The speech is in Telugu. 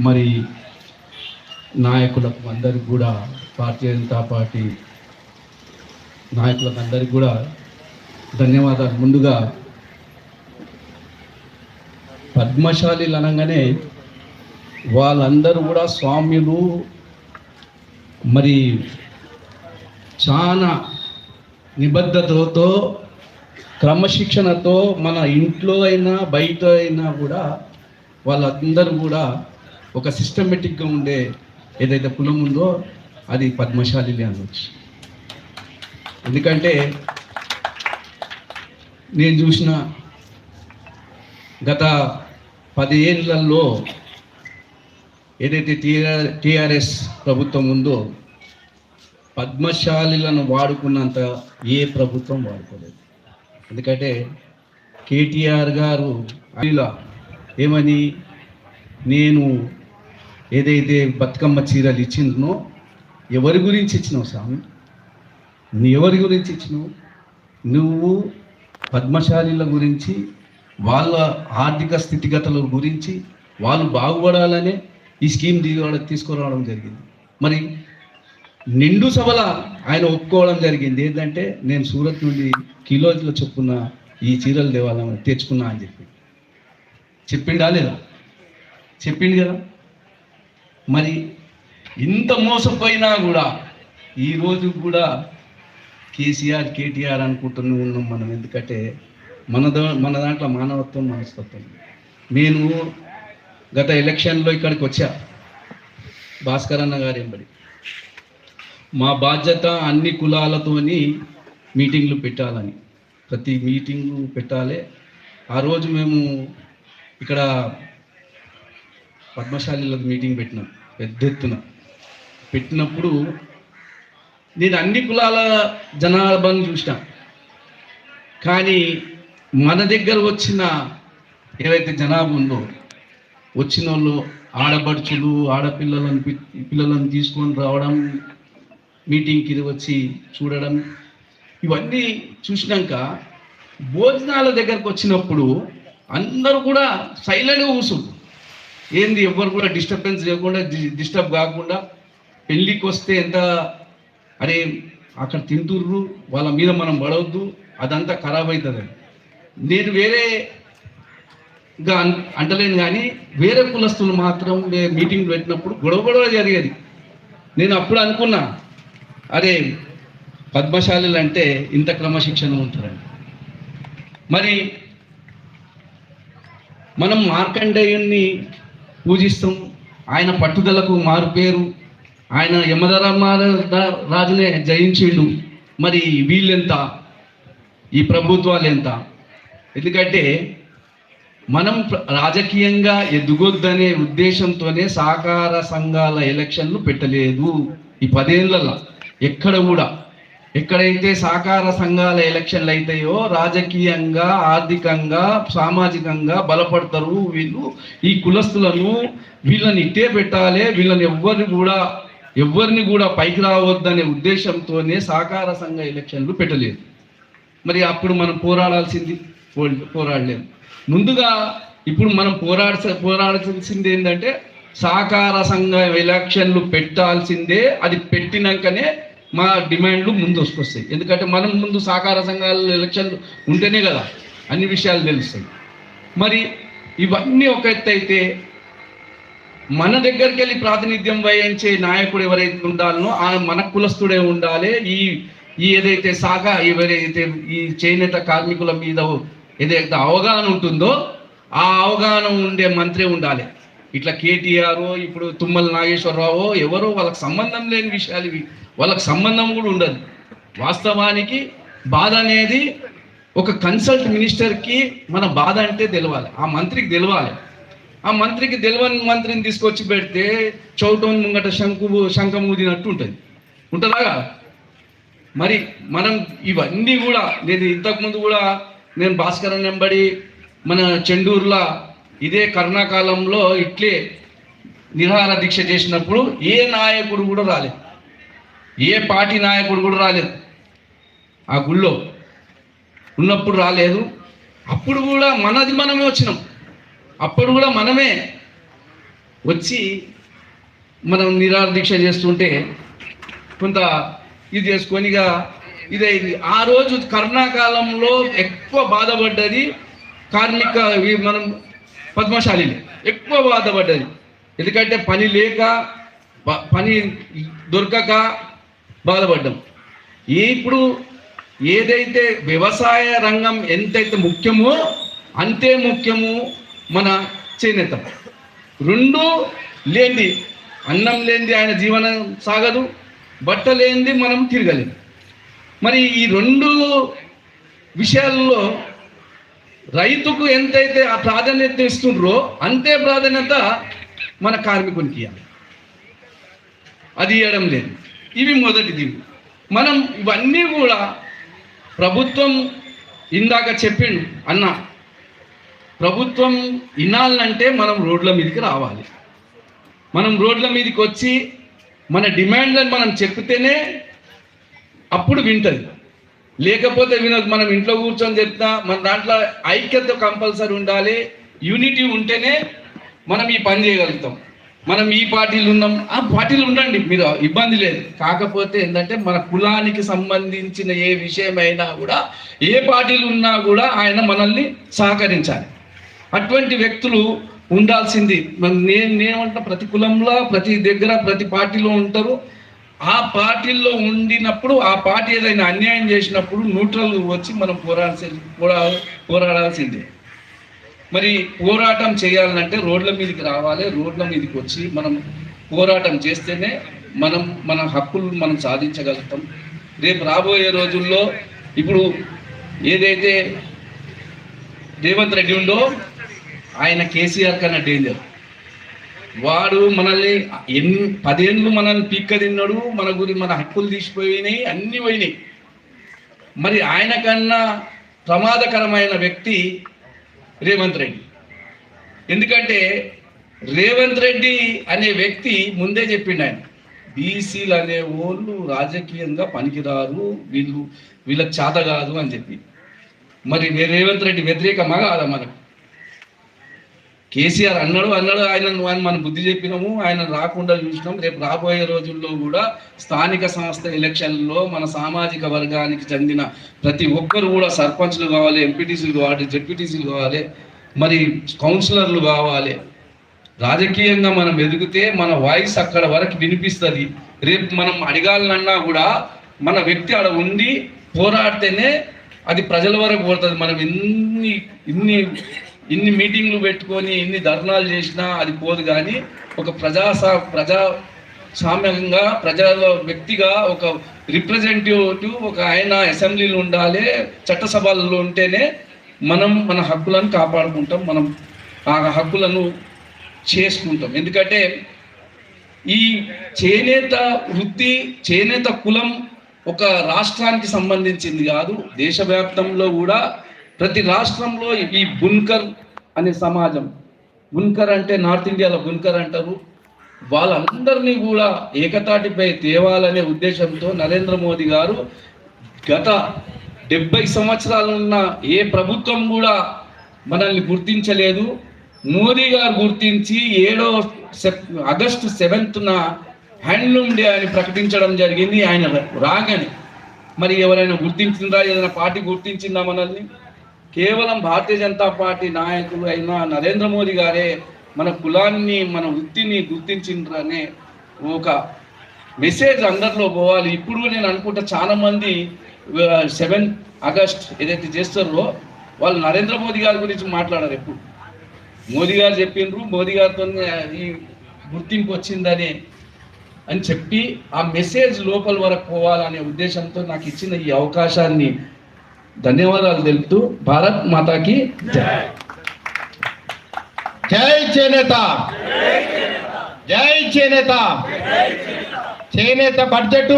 మరి నాయకులకు అందరికి కూడా భారతీయ జనతా పార్టీ నాయకులకు అందరికి కూడా ధన్యవాదాలు. ముందుగా పద్మశాలీలు అనగానే వాళ్ళందరూ కూడా స్వామ్యులు మరి చాలా నిబద్ధతతో క్రమశిక్షణతో మన ఇంట్లో అయినా బయట అయినా కూడా వాళ్ళందరూ కూడా ఒక సిస్టమేటిక్గా ఉండే ఏదైతే కులం ఉందో అది పద్మశాలిలే అనవచ్చు ఎందుకంటే నేను చూసిన గత పదేళ్ళలో ఏదైతే టీఆర్ టీఆర్ఎస్ ప్రభుత్వం ఉందో పద్మశాలిలను వాడుకున్నంత ఏ ప్రభుత్వం వాడుకోలేదు. ఎందుకంటే కేటీఆర్ గారు ఇలా ఏమని నేను ఏదైతే బతుకమ్మ చీరలు ఇచ్చిందో ఎవరి గురించి ఇచ్చినావు స్వామి? నీ ఎవరి గురించి ఇచ్చినావు? నువ్వు పద్మశాలీల గురించి వాళ్ళ ఆర్థిక స్థితిగతుల గురించి వాళ్ళు బాగుపడాలనే ఈ స్కీమ్ దిగడం తీసుకురావడం జరిగింది. మరి నిండు సభల ఆయన ఒప్పుకోవడం జరిగింది. ఏంటంటే నేను సూరత్ నుండి కిలోల చొప్పున ఈ చీరలు దేవాలని తెచ్చుకున్నా అని చెప్పి. చెప్పిండా లేదా? చెప్పిండు కదా? మరి ఇంత మోసపోయినా కూడా ఈరోజు కూడా కేసీఆర్ కేటీఆర్ అనుకుంటూనే ఉన్నాం మనం. ఎందుకంటే మన దా మన దాంట్లో మానవత్వం మనస్తత్వం. నేను గత ఎలక్షన్లో ఇక్కడికి వచ్చా. భాస్కర్ అన్న గారు ఎంబడి మా బాధ్యత అన్ని కులాలతోని మీటింగ్లు పెట్టాలని. ప్రతి మీటింగు పెట్టాలి. ఆ రోజు మేము ఇక్కడ పద్మశాలిలకు మీటింగ్ పెట్టినాం. పెద్ద ఎత్తున పెట్టినప్పుడు నేను అన్ని కులాల జనాభాను చూసిన. కానీ మన దగ్గర వచ్చిన ఏవైతే జనాభా ఉందో వచ్చిన వాళ్ళు ఆడపడుచులు ఆడపిల్లలను పి- పిల్లలను తీసుకొని రావడం మీటింగ్కి వచ్చి చూడడం ఇవన్నీ చూసినాక భోజనాల దగ్గరకు వచ్చినప్పుడు అందరూ కూడా సైలెంట్గా కూర్చుంటారు ఏంది ఎవ్వరు కూడా డిస్టర్బెన్స్ లేకుండా డిస్టర్బ్ కాకుండా పెళ్ళికి వస్తే ఎంత అరే అక్కడ తింటుర్రు వాళ్ళ మీద మనం పడవద్దు అదంతా ఖరాబ్ అవుతుంది నేను వేరే అంటలేను కానీ వేరే కులస్తులు మాత్రం నేను మీటింగ్ పెట్టినప్పుడు గొడవ గొడవ జరిగేది. నేను అప్పుడు అనుకున్నా అరే పద్మశాలీలు అంటే ఇంత క్రమశిక్షణ ఉంటారండి మరి మనం మార్కండేయుణ్ణి పూజిస్తాం. ఆయన పట్టుదలకు మారు పేరు. ఆయన యమధరమార రాజునే జయించిండు. మరి వీళ్ళెంత? ఈ ప్రభుత్వాలు ఎంత ఎందుకంటే మనం రాజకీయంగా ఎదుగొద్దనే ఉద్దేశంతోనే సహకార సంఘాల ఎలక్షన్లు పెట్టలేదు. ఈ పదేళ్ళలో ఎక్కడ కూడా. ఎక్కడైతే సహకార సంఘాల ఎలక్షన్లు అవుతాయో రాజకీయంగా ఆర్థికంగా సామాజికంగా బలపడతారు వీళ్ళు. ఈ కులస్తులను వీళ్ళని ఇట్టే పెట్టాలి వీళ్ళని ఎవ్వరిని కూడా ఎవ్వరిని కూడా పైకి రావద్దనే ఉద్దేశంతోనే సహకార సంఘ ఎలక్షన్లు పెట్టలేదు. మరి అప్పుడు మనం పోరాడాల్సింది పో- పోరాడలేము. ముందుగా ఇప్పుడు మనం పోరాడ పోరాడాల్సింది ఏంటంటే సహకార సంఘ ఎలక్షన్లు పెట్టాల్సిందే అది పెట్టినాకనే మా డిమాండ్లు ముందు వస్తాయి. ఎందుకంటే మనం ముందు సహకార సంఘాలు ఎలక్షన్లు ఉంటేనే కదా అన్ని విషయాలు తెలుస్తాయి. మరి ఇవన్నీ ఒక ఎత్తు అయితే మన దగ్గరికి వెళ్ళి ప్రాతినిధ్యం వహించే నాయకుడు ఎవరైతే ఉండాలనో ఆ మన కులస్తుడే ఉండాలి. ఈ ఈ ఏదైతే శాఖ ఎవరైతే ఈ చేనేత కార్మికుల మీద ఏదైతే అవగాహన ఉంటుందో ఆ అవగాహన ఉండే మంత్రి ఉండాలి. ఇట్లా కేటీఆర్ ఇప్పుడు తుమ్మల నాగేశ్వరరావు ఎవరో వాళ్ళకి సంబంధం లేని విషయాలు ఇవి. వాళ్ళకి సంబంధం కూడా ఉండదు. వాస్తవానికి బాధ అనేది ఒక కన్సల్ట్ మినిస్టర్కి మన బాధ అంటే తెలవాలి. ఆ మంత్రికి తెలవాలి. ఆ మంత్రికి తెలవని మంత్రిని తీసుకొచ్చి పెడితే చౌటోన్ ముంగట శంకు శంఖం ఊదినట్టు ఉంటుంది. ఉంటుందాగా మరి మనం ఇవన్నీ కూడా నేను ఇంతకుముందు కూడా నేను భాస్కర్ వెంబడి మన చెండూరులో ఇదే కరుణాకాలంలో ఇట్లే నిరాహార దీక్ష చేసినప్పుడు ఏ నాయకుడు కూడా రాలేదు. ఏ పార్టీ నాయకుడు కూడా రాలేదు. ఆ గుళ్ళో ఉన్నప్పుడు రాలేదు. అప్పుడు కూడా మనది మనమే వచ్చినాం. అప్పుడు కూడా మనమే వచ్చి మనం నిరాహార దీక్ష చేస్తుంటే కొంత ఇది చేసుకొని ఇక ఇదైంది. ఆ రోజు కరుణాకాలంలో ఎక్కువ బాధపడ్డది కార్మిక మనం పద్మశాలిని. ఎక్కువ బాధపడ్డది. ఎందుకంటే పని లేక పని దొరకక బాధపడ్డాం. ఇప్పుడు ఏదైతే వ్యవసాయ రంగం ఎంతైతే ముఖ్యమో అంతే ముఖ్యము మన చేనేత. రెండు లేనిది. అన్నం లేనిది ఆయన జీవనం సాగదు. బట్ట లేనిది మనం తిరగలేము మరి ఈ రెండు విషయాల్లో రైతుకు ఎంతైతే ఆ ప్రాధాన్యత ఇస్తుండ్రో అంతే ప్రాధాన్యత మన కార్మికునికి ఇవ్వాలి అది ఇవ్వడం లేదు. ఇవి మొదటిది. మనం ఇవన్నీ కూడా ప్రభుత్వం ఇందాక చెప్పిండు అన్న ప్రభుత్వం ఇనాలంటే మనం రోడ్ల మీదకి రావాలి. మనం రోడ్ల మీదకి వచ్చి మన డిమాండ్లను మనం చెప్తేనే అప్పుడు వింటది. లేకపోతే వినోద్ మనం ఇంట్లో కూర్చొని చెప్తా మన దాంట్లో ఐక్యత కంపల్సరీ ఉండాలి. యూనిటీ ఉంటేనే మనం ఈ పని చేయగలుగుతాం. మనం ఈ పార్టీలు ఉన్నాం. ఆ పార్టీలు ఉండండి మీరు ఇబ్బంది లేదు. కాకపోతే ఏంటంటే మన కులానికి సంబంధించిన ఏ విషయమైనా కూడా ఏ పార్టీలు ఉన్నా కూడా ఆయన మనల్ని సహకరించాలి. అటువంటి వ్యక్తులు ఉండాల్సింది. నేను నేనేమంటా ప్రతి కులంలో ప్రతి దగ్గర ప్రతి పార్టీలో ఉంటారు. ఆ పార్టీల్లో ఉండినప్పుడు ఆ పార్టీ ఏదైనా అన్యాయం చేసినప్పుడు న్యూట్రల్ వచ్చి మనం పోరాడాల్సింది పోరా పోరాడాల్సిందే. మరి పోరాటం చేయాలంటే రోడ్ల మీదకి రావాలి రోడ్ల మీదకి వచ్చి మనం పోరాటం చేస్తేనే మనం మన హక్కులు మనం సాధించగలుగుతాం. రేపు రాబోయే రోజుల్లో ఇప్పుడు ఏదైతే రేవంత్ రెడ్డి ఉందో ఆయన కేసీఆర్ కన్నా డేంజర్ వాడు మనల్ని ఎన్ని పదేళ్ళు మనల్ని పీక్క తిన్నాడు మన గురి మన హక్కులు తీసిపోయినాయి అన్నీ పోయినాయి. మరి ఆయన కన్నా ప్రమాదకరమైన వ్యక్తి రేవంత్ రెడ్డి. ఎందుకంటే రేవంత్ రెడ్డి అనే వ్యక్తి ముందే చెప్పిండు ఆయన బీసీలు అనే వాళ్ళు రాజకీయంగా పనికిరారు వీళ్ళు వీళ్ళకి చేత కాదు అని చెప్పి. మరి రేవంత్ రెడ్డి వ్యతిరేకమా కాదా మనకు? కేసీఆర్ అన్నాడు అన్నాడు ఆయన ఆయన మనం బుద్ధి చెప్పినాము ఆయన రాకుండా చూసినాం. రేపు రాబోయే రోజుల్లో కూడా స్థానిక సంస్థ ఎలక్షన్లో మన సామాజిక వర్గానికి చెందిన ప్రతి ఒక్కరు కూడా సర్పంచ్లు కావాలి ఎంపీటీసీలు కావాలి జెడ్పీటీసీలు కావాలి మరి కౌన్సిలర్లు కావాలి. రాజకీయంగా మనం ఎదిగితే మన వాయిస్ అక్కడ వరకు వినిపిస్తుంది. రేపు మనం అడగాలన్నా కూడా మన వ్యక్తి ఆడ ఉండి పోరాడితేనే అది ప్రజల వరకు పోతుంది. మనం ఎన్ని ఇన్ని ఇన్ని మీటింగ్లు పెట్టుకొని ఇన్ని ధర్నాలు చేసినా అది పోదు కానీ ఒక ప్రజా ప్రజా సామ్యంగా ప్రజల వ్యక్తిగా ఒక రిప్రజెంటేటివ్ ఒక ఆయన అసెంబ్లీలు ఉండాలి చట్టసభల్లో ఉంటేనే మనం మన హక్కులను కాపాడుకుంటాం మనం ఆ హక్కులను చేసుకుంటాం. ఎందుకంటే ఈ చేనేత వృత్తి చేనేత కులం ఒక రాష్ట్రానికి సంబంధించింది కాదు దేశవ్యాప్తంలో కూడా ప్రతి రాష్ట్రంలో ఈ బున్కర్ అనే సమాజం బున్కర్ అంటే నార్త్ ఇండియాలో బున్కర్ అంటారు. వాళ్ళందరినీ కూడా ఏకతాటిపై తేవాలనే ఉద్దేశంతో నరేంద్ర మోదీ గారు గత డెబ్బై సంవత్సరాలు ఉన్న ఏ ప్రభుత్వం కూడా మనల్ని గుర్తించలేదు. మోదీ గారు గుర్తించి ఏడో సెప్ ఆగస్టు సెవెంత్న హ్యాండ్లూమ్ డే అని ప్రకటించడం జరిగింది. ఆయన రాగానే. మరి ఎవరైనా గుర్తించిందా? ఏదైనా పార్టీ గుర్తించిందా మనల్ని? కేవలం భారతీయ జనతా పార్టీ నాయకులు అయిన నరేంద్ర మోదీ గారే మన కులాన్ని మన వృత్తిని గుర్తించిండ్రనే ఒక మెసేజ్ అందరిలో పోవాలి. ఇప్పుడు నేను అనుకుంటా చాలా మంది సెవెన్ ఆగస్ట్ ఏదైతే చేస్తారో వాళ్ళు నరేంద్ర మోదీ గారి గురించి మాట్లాడారు ఎప్పుడు. మోదీ గారు చెప్పిండ్రు మోదీ గారితో ఈ గుర్తింపు వచ్చిందని అని చెప్పి ఆ మెసేజ్ లోపల వరకు పోవాలనే ఉద్దేశంతో నాకు ఇచ్చిన ఈ అవకాశాన్ని ధన్యవాదాలు తెలుపుతూ భారత్ మాతాకి జై. జై చేనేత. జై చేనేత. చేనేత బడ్జెట్.